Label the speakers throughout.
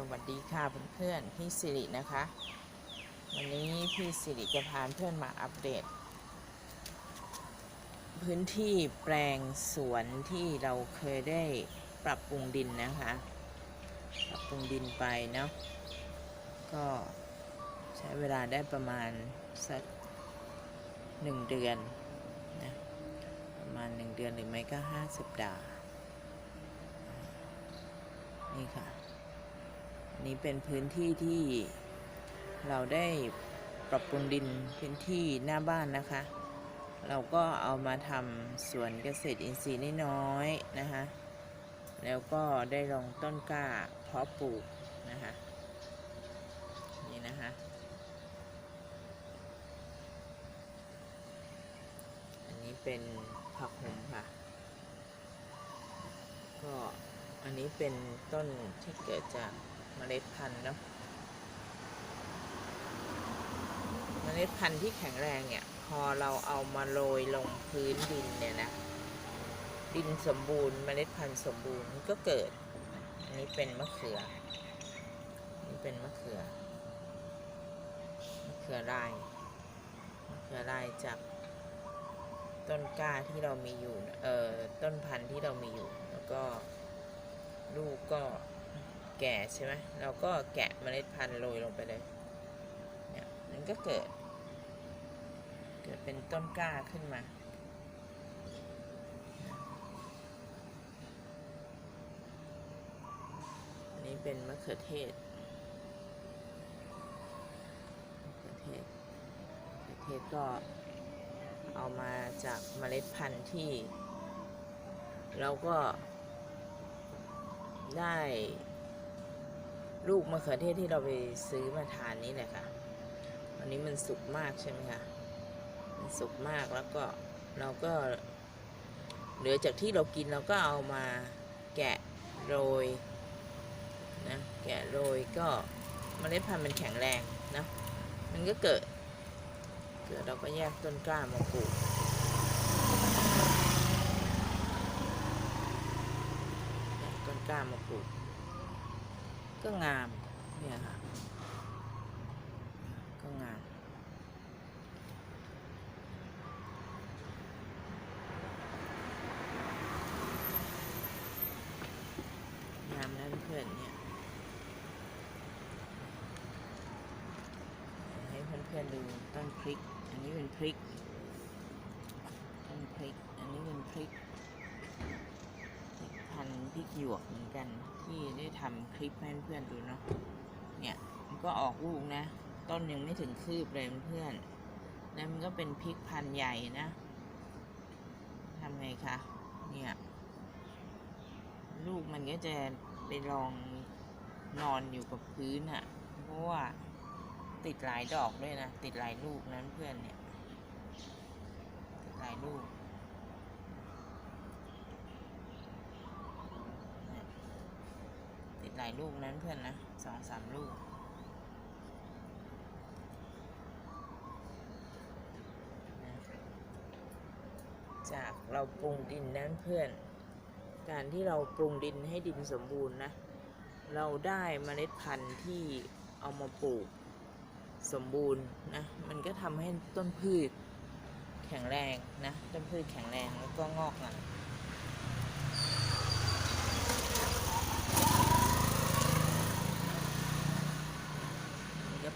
Speaker 1: สวัสดีค่ะเพื่อนๆพี่สิรินะคะ วันนี้พี่สิริจะพาเพื่อนมาอัปเดต พื้นที่แปลงสวนที่เราเคยได้ปรับปรุงดินนะคะ ปรับปรุงดินไปเนาะก็ใช้เวลาได้ประมาณสักหนึ่งเดือนนะประมาณหนึ่งเดือนหรือไม่ก็ห้าสัปดาห์นี่ค่ะ นี่เป็นพื้นที่ที่เราได้ปรับปรุงดินพื้นที่หน้าบ้านนะคะ เราก็เอามาทำสวนเกษตรอินทรีย์น้อยๆนะคะ แล้วก็ได้ลงต้นกล้าเพาะปลูกนะคะ นี่นะคะอันนี้เป็นผักหมค่ะ ก็อันนี้เป็นต้นที่เกิดจาก เมล็ดพันธุ์เนาะเมล็ดพันธุ์ที่แข็งแรงเนี่ย พอเราเอามาโรยลงพื้นดินเนี่ยนะ ดินสมบูรณ์เมล็ดพันธุ์สมบูรณ์ก็เกิด อันนี้เป็นมะเขืออันนี้เป็นมะเขือ มะเขือลาย มะเขือลายจากต้นกล้าที่เรามีอยู่ เอ่อ ต้นพันธุ์ที่เรามีอยู่ แล้วก็ลูกก็ แก่ใช่ไหมเราก็แกะเมล็ดพันธุ์โรยลงไปเลยเนี่ยมันก็เกิด เกิดเป็นต้นกล้าขึ้นมาอันนี้เป็นมะเขือเทศมะเขือเทศมะเขือเทศก็เอามาจากเมล็ดพันธุ์ที่ เราก็ได้ ลูกมะเขือเทศที่เราไปซื้อมาทานนี่แหละค่ะอันนี้มันสุกมากใช่ไหมคะมันสุกมากแล้วก็เราก็ เหลือจากที่เรากินเราก็เอามาแกะโรยนะแกะโรยก็เมล็ดพันธุ์มันแข็งแรงนะมันก็เกิด เกิดเราก็แยกต้นกล้ามาปลูกต้นกล้ามาปลูก ก็งามเนี่ยค่ะก็งามงามนะเพื่อนเนี่ยให้เพื่อนๆดูต้นพริก อันนี้เป็นพริก ต้นพริก อันนี้เป็นพริกพริก พันธุ์พริกหยวกเหมือนกันที่ได้ทำคลิปให้เพื่อนดูเนาะเนี่ยมันก็ออกลูกนะ ต้นยังไม่ถึงคืบเลยเพื่อนแล้วมันก็เป็นพริกพันธุ์ใหญ่นะทำไงคะเนี่ยลูกมันก็จะไปลองนอนอยู่กับพื้นอะ่ะ เพราะว่าติดหลายดอกด้วยนะ ติดหลายลูกนั้นเพื่อนเนี่ย ติดหลายลูกเนี่ย ติดหลายลูกนั้นเพื่อนนะสองสามลูก จากเราปรุงดินนั้นเพื่อน การที่เราปรุงดินให้ดินสมบูรณ์นะ เราได้เมล็ดพันธุ์ที่เอามาปลูกสมบูรณ์นะ มันก็ทำให้ต้นพืชแข็งแรงนะ ต้นพืชแข็งแรงแล้วก็งอกงาม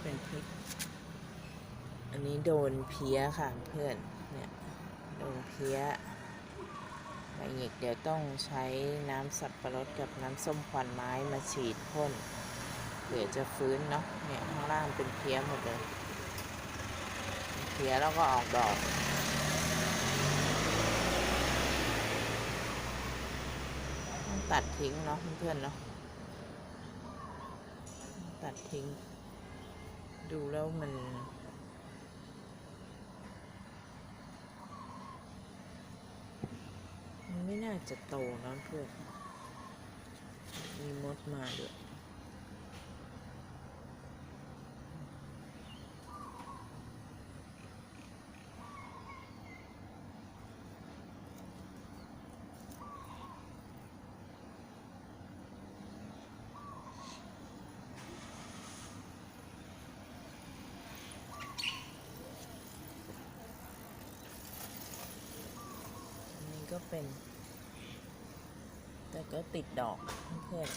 Speaker 1: เป็นพริก อันนี้โดนเพี้ยค่ะเพื่อน เนี่ย โดนเพี้ยไปอีกเดี๋ยวต้องใช้น้ำสับปะรดกับน้ำส้มควันไม้มาฉีดพ่นเผื่อจะฟื้นเนาะ เนี่ยข้างล่างเป็นเพี้ยหมดเลยเพี้ยแล้วก็ออกดอกต้องตัดทิ้งเนาะเพื่อนๆเนาะตัดทิ้ง ดูแล้วมันมันไม่น่าจะโตนะเพื่อนมีมดมาด้วย ก็เป็น แต่ก็ติดดอกเพื่อน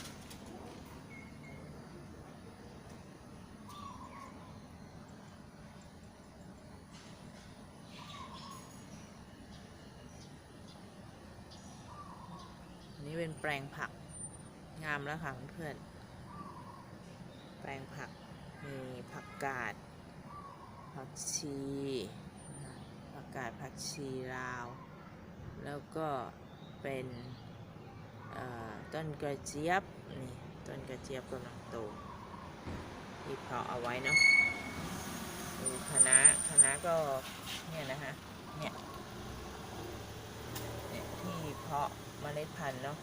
Speaker 1: นนี้เป็นแปลงผัก งามแล้วค่ะเพื่อน แปลงผัก มีผักกาดผักชี ผักกาดผักชีลาว แล้วก็เป็นต้นกระเจี๊ยบนี่ต้นกระเจี๊ยบกำลังโตที่เพาะเอาไว้เนาะดูคะน้าคะก็เนี่ยนะฮะเนี่ยเนี่ยที่เพาะเมล็ดพันธุ์เนาะ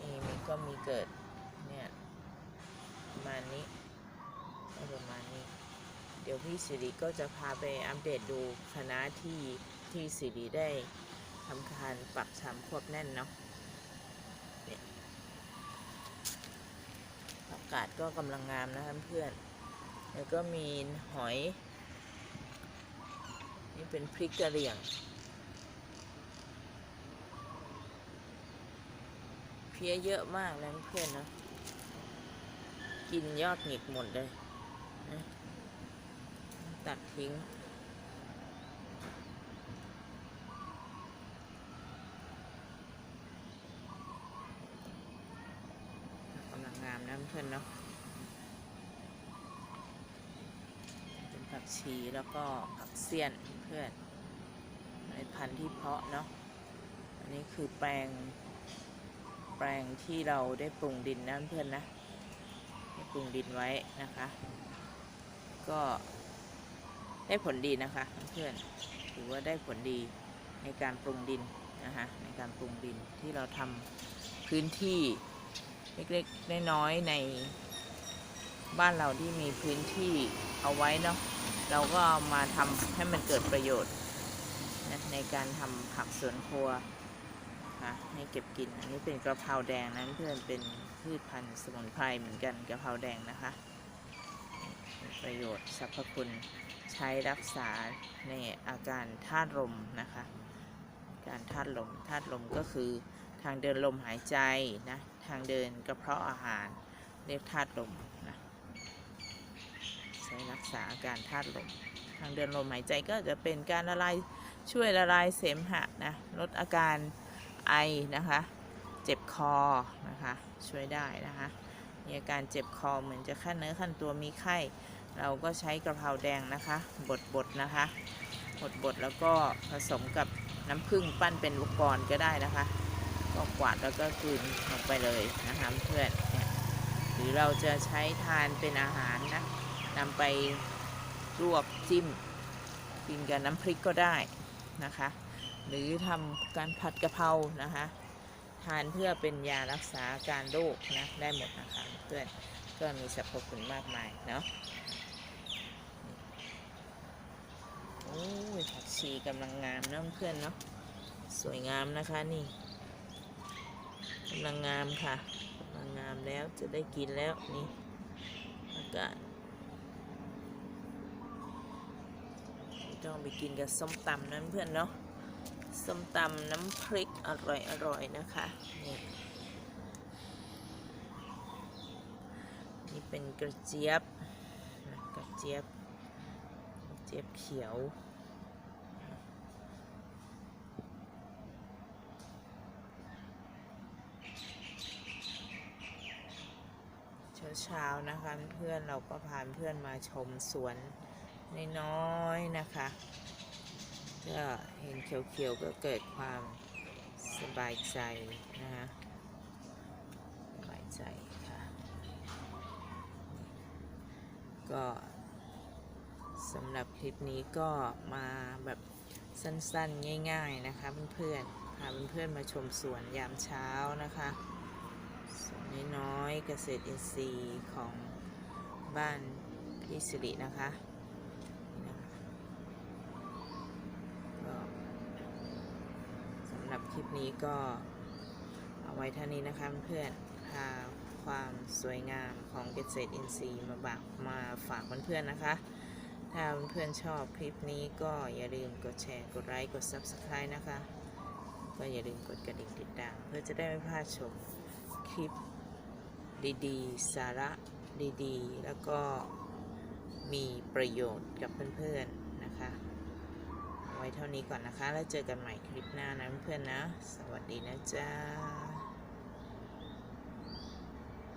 Speaker 1: นี่มันก็มีเกิดเนี่ยประมาณนี้ก็ประมาณนี้ เดี๋ยวพี่สิริก็จะพาไปอัปเดตดูคณะที่ที่สิริได้ ทำการปักชำควบแน่นเนาะเนี่ยอากาศก็กำลังงามนะคะเพื่อนๆแล้วก็มีหอย นี่เป็นพริกกระเหรี่ยงเพี้ยเยอะมากนะเพื่อนเนาะกินยอดหงิกหมดเลยนะตัดทิ้ง กำลังงาม นะเพื่อนเนาะเป็นผักชีแล้วก็ผักเสี้ยนเพื่อนในพันธุ์ที่เพาะเนาะอันนี้คือแปลง แปลงที่เราได้ปรุงดินนะเพื่อนนะได้ปรุงดินไว้นะคะ ก็ได้ผลดีนะคะเพื่อนถือว่าได้ผลดีในการปรุงดินนะคะในการปรุงดินที่เราทำพื้นที่ เล็กๆ น้อยๆ ในบ้านเราที่มีพื้นที่เอาไว้เนาะเราก็ามาทำให้มันเกิดประโยชน์นะในการทำผักสวนครัวนะให้เก็บกิน อันนี้เป็นกระเพราแดงนะเพื่อนเป็นพืชพันธุ์สมุนไพรเหมือนกันกระเพราแดงนะคะ ประโยชน์สรรพคุณใช้รักษาในอาการธาตุลมนะคะ การธาตุลมธาตุลมก็คือทางเดินลมหายใจนะ ทางเดินกระเพาะอาหารเรียกธาตุลมนะใช้รักษาอาการธาตุลม ทางเดินลมหายใจก็จะเป็นการละลายช่วยละลายเสมหะนะลดอาการไอนะคะ เจ็บคอนะคะช่วยได้นะคะมีอาการเจ็บคอเหมือนจะขั้นเนื้อขั้นตัวมีไข้ เราก็ใช้กระเพราแดงนะคะบดบดๆนะคะบดบดๆแล้วก็ผสมกับน้ำผึ้งปั้นเป็นลูกบอลก็ได้นะคะ กวาดแล้วก็กลืนลงไปเลยนะคะเพื่อนหรือเราจะใช้ทานเป็นอาหารนะนำไปลวกจิ้มกินกับน้ำพริกก็ได้นะคะ หรือทำการผัดกะเพรานะคะทานเพื่อเป็นยารักษาอาการโรคนะได้หมดนะคะเพื่อนก็มีสรรพคุณมากมายเนาะโอ้ยผักชีกำลังงามเนาะเพื่อนเนาะสวยงามนะคะนี่ กำลังงามค่ะกำลังงามแล้วจะได้กินแล้วนี่อากาศต้องไปกินกับส้มตำนะเพื่อนเนาะส้มตำน้ำพริกอร่อยอร่อยนะคะนี่นี่เป็นกระเจี๊ยบกระเจี๊ยบกระเจี๊ยบเขียว เช้านะคะเพื่อนเราก็พาเพื่อนมาชมสวนน้อยๆนะคะก็เห็นเขียวๆก็เกิดความสบายใจนะคะสบายใจค่ะ ก็สำหรับคลิปนี้ก็มาแบบสั้นๆง่าย ๆนะคะเพื่อนๆพาเพื่อนๆมาชมสวนยามเช้านะคะ น้อยเกษตรอินทรีย์ของบ้านพี่สิรินะคะสำหรับคลิปนี้ก็เอาไว้เท่านี้นะคะเพื่อนพาความสวยงามของเกษตรอินทรีย์มาบักมาฝากเพื่อนๆนะคะ ถ้าเพื่อนๆชอบคลิปนี้ก็อย่าลืมกดแชร์ กดไลค์ กด Subscribe นะคะ ก็อย่าลืมกดกระดิ่งติดตามเพื่อจะได้ไม่พลาดชมคลิป ดีๆ สาระดีๆ แล้วก็มีประโยชน์กับเพื่อนๆนะคะ ไว้เท่านี้ก่อนนะคะ แล้วเจอกันใหม่คลิปหน้านะเพื่อนๆนะ สวัสดีนะจ๊ะ